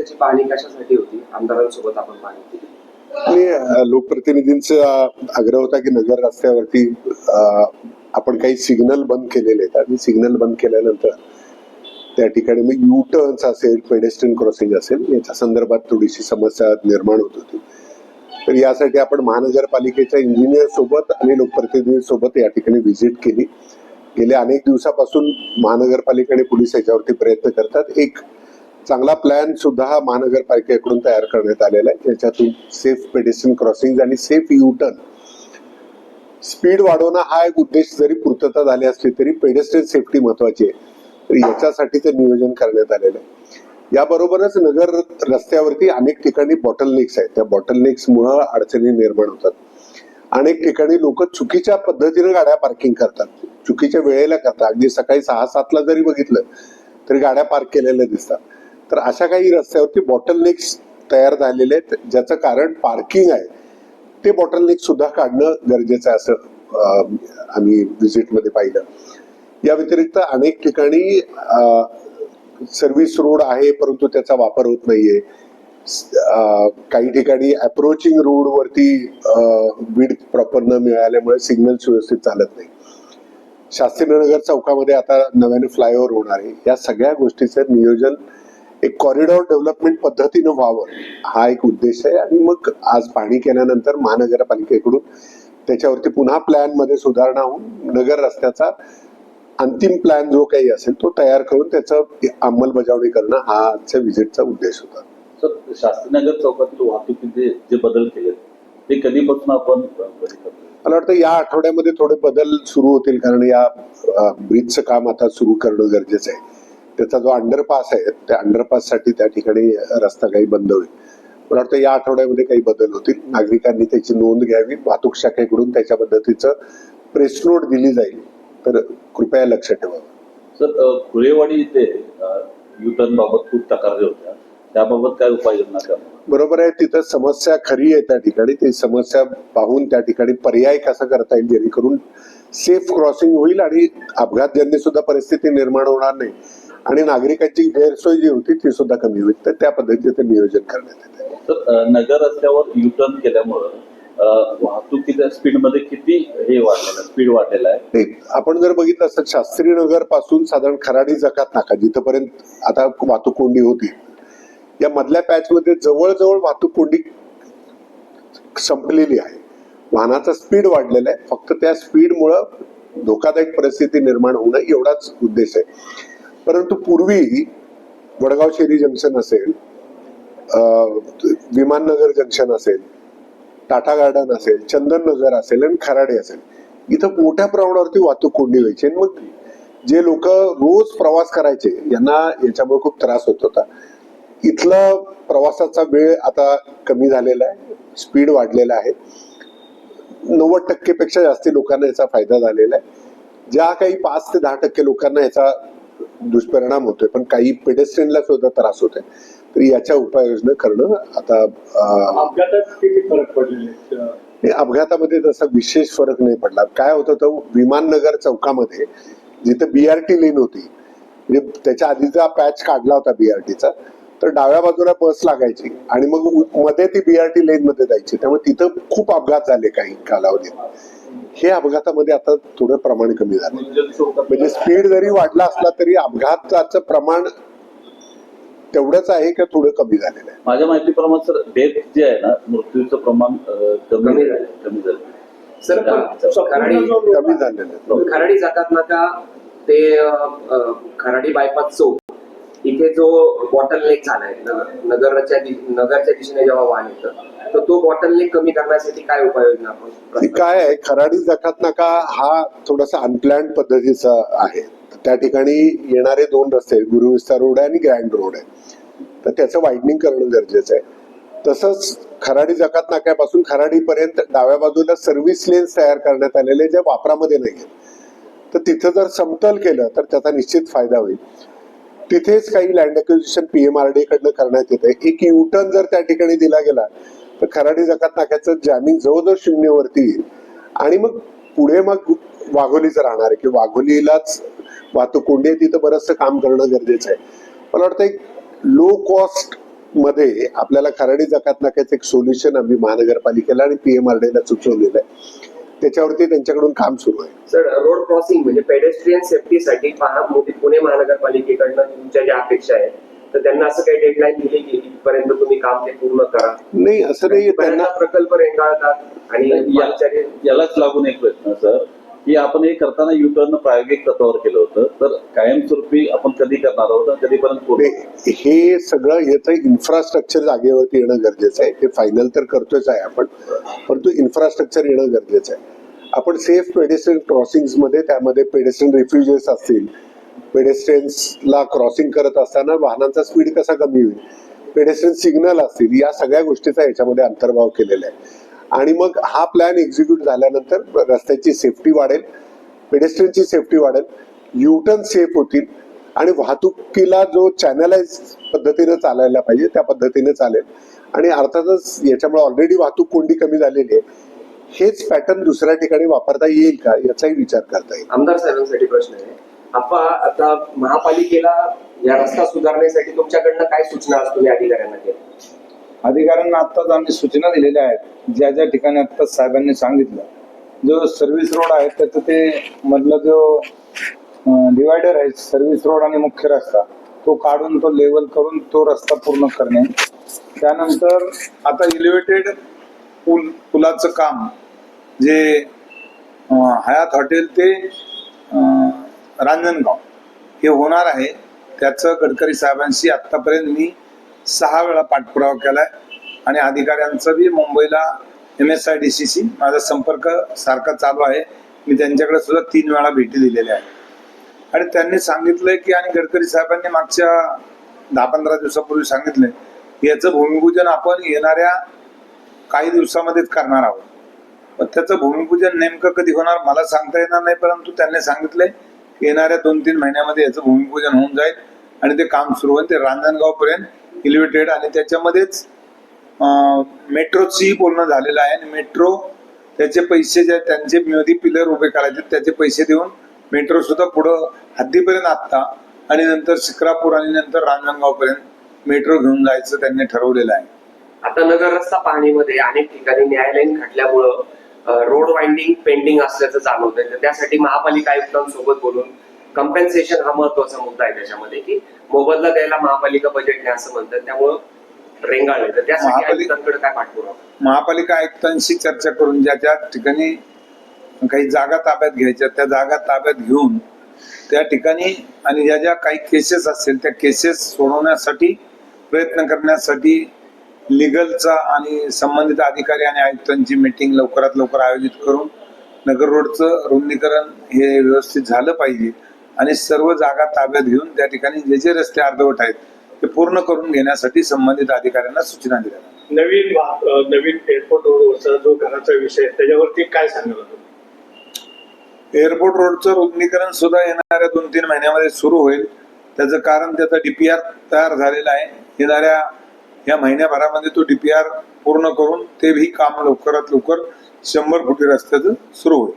त्याची पाहणी कशासाठी होती? आमदारांसोबत आपण पाहणी केली. लोकप्रतिनिधींचा आग्रह होता की नगर रस्त्यावरती आपण काही सिग्नल बंद केलेले आहेत. आणि सिग्नल बंद केल्यानंतर त्या ठिकाणी मग यू टर्न्स असेल पेडेस्ट्रियन क्रॉसिंग असेल याच्या संदर्भात थोडीशी समस्या निर्माण होत होती. तर यासाठी आपण महानगरपालिकेच्या इंजिनियर सोबत आणि लोकप्रतिनिधी सोबत या ठिकाणी व्हिजिट केली. गेल्या अनेक दिवसापासून महानगरपालिका आणि पोलीस याच्यावरती प्रयत्न करतात. एक चांगला प्लॅन सुद्धा हा महानगरपालिकेकडून तयार करण्यात आलेला आहे. त्याच्यातून सेफ पेडेस्ट्रियन क्रॉसिंग आणि सेफ युटर्न स्पीड वाढवणं हा एक उद्देश जरी पूर्तता झाली असली तरी पेडेस्ट्रियन सेफ्टी महत्वाची आहे. तर याच्यासाठी ते नियोजन करण्यात आलेलं आहे. याबरोबरच नगर रस्त्यावरती अनेक ठिकाणी बॉटल नेक्स आहेत. त्या बॉटल नेक्स मुळे अडचणी निर्माण होतात. अनेक ठिकाणी लोक चुकीच्या पद्धतीने गाड्या पार्किंग करतात. चुकीच्या वेळेला करतात. अगदी सकाळी सहा सातला जरी बघितलं तरी गाड्या पार्क केलेल्या दिसतात. तर अशा काही रस्त्यावरती बॉटल नेक्स तयार झालेले आहेत ज्याचं कारण पार्किंग आहे. ते बॉटल नेक सुद्धा काढणं गरजेचं आहे असं आम्ही व्हिजिटमध्ये पाहिलं. या व्यतिरिक्त अनेक ठिकाणी सर्व्हिस रोड आहे परंतु त्याचा वापर होत नाहीये. काही ठिकाणी अप्रोचिंग रोड वरती विड प्रॉपर न मिळाल्यामुळे सिग्नल व्यवस्थित चालत नाही. शास्त्रीनगर चौकामध्ये आता नव्याने फ्लायओव्हर होणार आहे. या सगळ्या गोष्टीचं नियोजन एक कॉरिडॉर डेव्हलपमेंट पद्धतीनं व्हावं हा एक उद्देश आहे. आणि मग आज पाहणी केल्यानंतर महानगरपालिकेकडून त्याच्यावरती पुन्हा प्लॅनमध्ये सुधारणा होऊन नगर रस्त्याचा अंतिम प्लॅन जो काही असेल तो तयार करून त्याचं अंमलबजावणी करणं हा आजच्या व्हिजिटचा उद्देश होता. सर शास्त्रीनगर चौकातील वाहतुकीचे जे बदल केलेत ते कधीपासून आपण मला वाटतं या आठवड्यामध्ये थोडे बदल सुरू होतील कारण या ब्रिजचं काम आता सुरू करणं गरजेचं आहे. त्याचा जो अंडरपास आहे त्या अंडरपाससाठी त्या ठिकाणी रस्ता काही बंद होईल. मला वाटतं या आठवड्यामध्ये काही बदल होतील. नागरिकांनी त्याची नोंद घ्यावी. वाहतूक शाखेकडून त्याच्या पद्धतीचं प्रेस नोट दिली जाईल. तर कृपया लक्ष ठेवावं सर अ, खुळेवाडी इथे युटर्न बाबत खूप तक्रारी होत्या. त्याबाबत काय उपाययोजना करणार बरोबर आहे. तिथं समस्या खरी आहे त्या ठिकाणी. ती समस्या पाहून त्या ठिकाणी पर्याय कसा करता येईल जेणेकरून सेफ क्रॉसिंग होईल आणि अपघातजन्य सुद्धा परिस्थिती निर्माण होणार नाही. आणि नागरिकांची गैरसोय जी होती ती सुद्धा कमी होईल. तर त्या पद्धतीचं नियोजन करण्यात येते. नगर रस्त्यावर युटर्न केल्यामुळं वाहतुकीच्या स्पीडमध्ये किती हे वाढलेलं स्पीड वाढलेलं आहे? आपण जर बघितलं असतं शास्त्री नगरपासून साधारण खराडी जकात नाका जिथपर्यंत आता वाहतूक कोंडी होती. या मधल्या पॅच मध्ये जवळजवळ वाहतूक कोंडी संपलेली आहे. वाहनाचा स्पीड वाढलेला आहे. फक्त त्या स्पीडमुळं धोकादायक परिस्थिती निर्माण होणं एवढाच उद्देश आहे. परंतु पूर्वी वडगाव शेरी जंक्शन असेल विमाननगर जंक्शन असेल टाटा गार्डन असेल चंदन नगर असेल आणि खराडे असेल इथं मोठ्या प्रमाणावरती वाहतूक कोंडी व्हायची आणि मग जे लोक रोज प्रवास करायचे यांना याच्यामुळे खूप त्रास होत होता. इथला प्रवासाचा वेळ आता कमी झालेला आहे स्पीड वाढलेला आहे. नव्वद टक्केपेक्षा जास्ती लोकांना याचा फायदा झालेला आहे. ज्या काही पाच ते दहा टक्के लोकांना याचा दुष्परिणाम होतोय पण काही पेडेस्ट्रियनला सुद्धा त्रास होतोय. तर याच्या उपाययोजना करणं आता अं, अपघातात किती फरक पडलेले आहेत? नाही, अपघातामध्ये तसा विशेष फरक नाही पडला. काय होत होतं विमाननगर चौकामध्ये जिथे बीआरटी लेन होती म्हणजे त्याच्या आधीचा पॅच काढला होता बीआरटीचा तर डाव्या बाजूला बस लागायची आणि मग मध्ये ती बीआरटी लेन मध्ये जायची. त्यामुळे तिथं खूप अपघात झाले काही कालावधीत. हे अपघातामध्ये आता थोडं प्रमाण कमी झालं. म्हणजे स्पीड जरी वाढला असला तरी अपघाताचं प्रमाण तेवढंच आहे का थोडं कमी झालेलं आहे? माझ्या माहितीप्रमाणे सर डेथ जे आहे ना मृत्यूचं प्रमाण कमी कमी झालं. कमी झालं. सर खराडी कमी झालेलं आहे. खराडी जातात ना का ते खराडी बायपास चौक इथे जो बॉटल लेक झालाय न- नगरच्या नगरच्या दिशेने जेव्हा वाहन येतं तर तो बॉटल कमी करण्यासाठी काय उपाययोजना आपण काय आहे? खराडी जकात नाका हा थोडासा अनप्लॅन्ड पद्धतीचा आहे. त्या ठिकाणी येणारे दोन रस्ते गुरु विस्तार रोड आहे आणि ग्रँड रोड आहे. तर त्याचं वाईडनिंग करणं गरजेचं आहे. तसंच खराडी जकात नाक्यापासून खराडीपर्यंत डाव्या बाजूला सर्व्हिस लेन्स तयार करण्यात आलेले जे वापरामध्ये नाही तर तिथं जर समतल केलं तर त्याचा निश्चित फायदा होईल. तिथेच काही लँड अक्विजिशन पीएमआरडी कडनं करण्यात येते एक युटर्न जर त्या ठिकाणी दिला गेला तर खराडी जकात नाक्याचं जॅमिंग जवळजवळ शून्यवरती येईल. आणि मग पुढे मग वाघोलीच राहणार आहे की वाघोलीलाच वाहतूक कोंडी आहे तिथं बरंचसं काम करणं गरजेचं आहे. मला वाटतं एक लो कॉस्टमध्ये आपल्याला खराडी जकात नाक्याचं एक सोल्युशन आम्ही महानगरपालिकेला आणि पीएमआरडीला सुचवलेलं आहे. त्याच्यावरती त्यांच्याकडून काम सुरू आहे. सर रोड क्रॉसिंग म्हणजे पेडेस्ट्रियन सेफ्टीसाठी मोठी पुणे महानगरपालिकेकडनं तुमच्या ज्या अपेक्षा आहेत तर त्यांना असं काही डेडलाईन दिली की इथपर्यंत तुम्ही काम ते पूर्ण करा. नाही असं नाही त्यांना प्रकल्प रेंगाळतात आणि यालाच लागून एक प्रश्न सर की आपण हे करताना युटर्न प्रायोगिक तत्वावर केलं होतं तर कायमस्वरूपी आपण कधी करणार आहोत आणि कधीपर्यंत पूर्ण नाही, हे सगळं याचं इन्फ्रास्ट्रक्चर जागेवरती येणं गरजेचं आहे. ते फायनल तर करतोच आहे आपण परंतु इन्फ्रास्ट्रक्चर येणं गरजेचं आहे. आपण सेफ पेडेस्ट्रियन क्रॉसिंगमध्ये त्यामध्ये पेडेस्ट्रियन रिफ्युजेस असतील पेडेस्ट्रियन्सला क्रॉसिंग करत असताना वाहनांचा स्पीड कसा कमी होईल? पेडेस्ट्रियन सिग्नल असतील या सगळ्या गोष्टीचा याच्यामध्ये अंतर्भाव केलेला आहे. आणि मग हा प्लॅन एक्झिक्यूट झाल्यानंतर रस्त्याची सेफ्टी वाढेल पेडेस्ट्रियनची सेफ्टी वाढेल युटर्न सेफ होतील आणि वाहतुकीला जो चॅनलाइज पद्धतीने चालायला पाहिजे त्या पद्धतीने चालेल. आणि अर्थातच याच्यामुळे ऑलरेडी वाहतूक कोंडी कमी झालेली आहे. हेच पॅटर्न दुसऱ्या ठिकाणी वापरता येईल का? याचाही विचार करता येईल. आमदार साहेबांसाठी प्रश्न आहे. आपा आता महापालिकेला या रस्ता सुधारण्यासाठी तुमच्याकडनं काय सूचना आज तुम्ही अधिकाऱ्यांना केल्या? अधिकाऱ्यांना आत्ताच आम्ही सूचना दिलेल्या आहेत. ज्या ज्या ठिकाणी आत्ताच साहेबांनी सांगितलं. जो सर्व्हिस रोड आहे त्याचं ते मधला जो डिवायडर आहे सर्व्हिस रोड आणि मुख्य रस्ता तो काढून तो लेवल करून तो रस्ता पूर्ण करणे. त्यानंतर आता इलिव्हेटेड पूल पुलाचं काम जे हयात हॉटेल ते रांजणगाव. हे होणार आहे. त्याचं गडकरी साहेबांशी आत्तापर्यंत मी सहा वेळा पाठपुरावा केला आहे आणि अधिकाऱ्यांचं बी मुंबईला M S I D C C माझा संपर्क सारखा चालू आहे. मी त्यांच्याकडे सुद्धा तीन वेळा भेटी दिलेल्या आहे आणि त्यांनी सांगितलंय की आणि गडकरी साहेबांनी मागच्या दहा पंधरा दिवसापूर्वी सांगितलंय याचं भूमिपूजन आपण येणाऱ्या काही दिवसामध्येच करणार आहोत. त्याचं भूमिपूजन नेमकं कधी होणार मला सांगता येणार नाही परंतु त्यांनी सांगितलंय येणाऱ्या दोन तीन महिन्यामध्ये याचं भूमिपूजन होऊन जाईल आणि ते काम सुरू होईल. ते रांजणगाव पर्यंत इलिव्हेटेड आणि त्याच्यामध्येच मेट्रोचीही बोलणं झालेलं आहे. आणि मेट्रो त्याचे पैसे जे त्यांचे मिळती पिलर उभे करायचे. त्याचे पैसे देऊन मेट्रो सुद्धा पुढं हद्दीपर्यंत आत्ता आणि नंतर शिक्रापूर आणि नंतर रांजणगाव पर्यंत मेट्रो घेऊन जायचं त्यांनी ठरवलेलं आहे. आता नगर रस्ता पाहणीमध्ये अनेक ठिकाणी न्यायालयीन खटल्यामुळं रोड वाइंडिंग पेंडिंग असल्याचं जाणवतंय. तर त्यासाठी महापालिका आयुक्तांसोबत बोलून कम्पेन्सेशन हा महत्त्वाचा मुद्दा आहे त्याच्यामध्ये की मोबदला द्यायला महापालिका बजेट नाही असं म्हणतात. त्यामुळं रेंगाळले तर त्यासाठी आयुक्तांकडे काय पाठपुरावा? महापालिका आयुक्तांशी चर्चा करून ज्या ज्या ठिकाणी काही जागा ताब्यात घ्यायच्या त्या जागा ताब्यात घेऊन त्या ठिकाणी आणि ज्या ज्या काही केसेस असतील त्या केसेस सोडवण्यासाठी प्रयत्न करण्यासाठी लिगलचा आणि संबंधित अधिकारी आणि आयुक्तांची मीटिंग लवकरात लवकर आयोजित करून नगर रोडचं रुंदीकरण हे व्यवस्थित झालं पाहिजे आणि सर्व जागा ताब्यात घेऊन त्या ठिकाणी जे जे रस्ते अर्धवट आहेत ते पूर्ण करून घेण्यासाठी संबंधित अधिकाऱ्यांना सूचना दिल्या. नवीन नवीन एअरपोर्ट रोडवरचा जो घराचा विषय त्याच्यावरती काय सांगाल तुम्ही एअरपोर्ट रोडचं रुंदीकरण सुद्धा येणाऱ्या दोन तीन महिन्यामध्ये सुरू होईल. त्याचं कारण त्याचा डीपीआर तयार झालेला आहे. येणाऱ्या या महिन्याभरामध्ये तो डीपीआर पूर्ण करून ते ही काम लवकरात लवकर शंभर फुटी रस्त्याचं सुरू होईल.